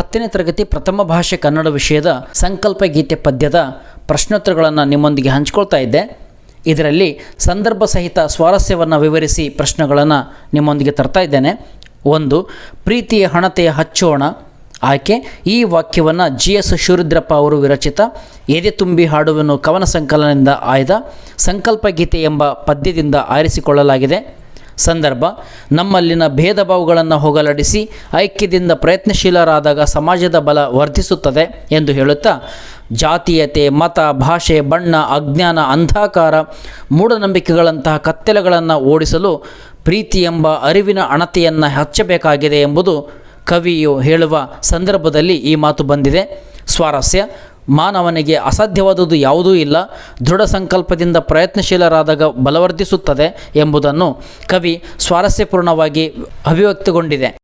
ಹತ್ತನೇ ತರಗತಿ ಪ್ರಥಮ ಭಾಷೆ ಕನ್ನಡ ವಿಷಯದ ಸಂಕಲ್ಪ ಗೀತೆ ಪದ್ಯದ ಪ್ರಶ್ನೋತ್ತರಗಳನ್ನು ನಿಮ್ಮೊಂದಿಗೆ ಹಂಚ್ಕೊಳ್ತಾ ಇದ್ದೆ. ಇದರಲ್ಲಿ ಸಂದರ್ಭ ಸಹಿತ ಸ್ವಾರಸ್ಯವನ್ನು ವಿವರಿಸಿ ಪ್ರಶ್ನೆಗಳನ್ನು ನಿಮ್ಮೊಂದಿಗೆ ತರ್ತಾ ಇದ್ದೇನೆ. ಒಂದು, ಪ್ರೀತಿಯ ಹಣತೆಯ ಹಚ್ಚೋಣ. ಆಯ್ಕೆ ಈ ವಾಕ್ಯವನ್ನು ಜಿ ಎಸ್ ಶಿವರುದ್ರಪ್ಪ ಅವರು ವಿರಚಿತ, ಎದೆ ತುಂಬಿ ಹಾಡುವನ್ನು ಕವನ ಸಂಕಲನದಿಂದ ಆಯ್ದ, ಸಂಕಲ್ಪ ಗೀತೆ ಎಂಬ ಪದ್ಯದಿಂದ ಆರಿಸಿಕೊಳ್ಳಲಾಗಿದೆ. ಸಂದರ್ಭ, ನಮ್ಮಲ್ಲಿನ ಭೇದ ಭಾವಗಳನ್ನು ಹೋಗಲಾಡಿಸಿ ಐಕ್ಯದಿಂದ ಪ್ರಯತ್ನಶೀಲರಾದಾಗ ಸಮಾಜದ ಬಲ ವರ್ಧಿಸುತ್ತದೆ ಎಂದು ಹೇಳುತ್ತಾ, ಜಾತೀಯತೆ, ಮತ, ಭಾಷೆ, ಬಣ್ಣ, ಅಜ್ಞಾನ, ಅಂಧಕಾರ, ಮೂಢನಂಬಿಕೆಗಳಂತಹ ಕತ್ತಲೆಗಳನ್ನು ಓಡಿಸಲು ಪ್ರೀತಿ ಎಂಬ ಅರಿವಿನ ಅಣತೆಯನ್ನು ಹಚ್ಚಬೇಕಾಗಿದೆ ಎಂಬುದು ಕವಿಯು ಹೇಳುವ ಸಂದರ್ಭದಲ್ಲಿ ಈ ಮಾತು ಬಂದಿದೆ. ಸ್ವಾರಸ್ಯ ಮಾನವನಿಗೆ ಅಸಾಧ್ಯವಾದುದು ಯಾವುದೂ ಇಲ್ಲ ದೃಢ ಸಂಕಲ್ಪದಿಂದ ಪ್ರಯತ್ನಶೀಲರಾದಾಗ ಬಲವರ್ಧಿಸುತ್ತದೆ ಎಂಬುದನ್ನು ಕವಿ ಸ್ವಾರಸ್ಯಪೂರ್ಣವಾಗಿ ಅಭಿವ್ಯಕ್ತಗೊಂಡಿದೆ.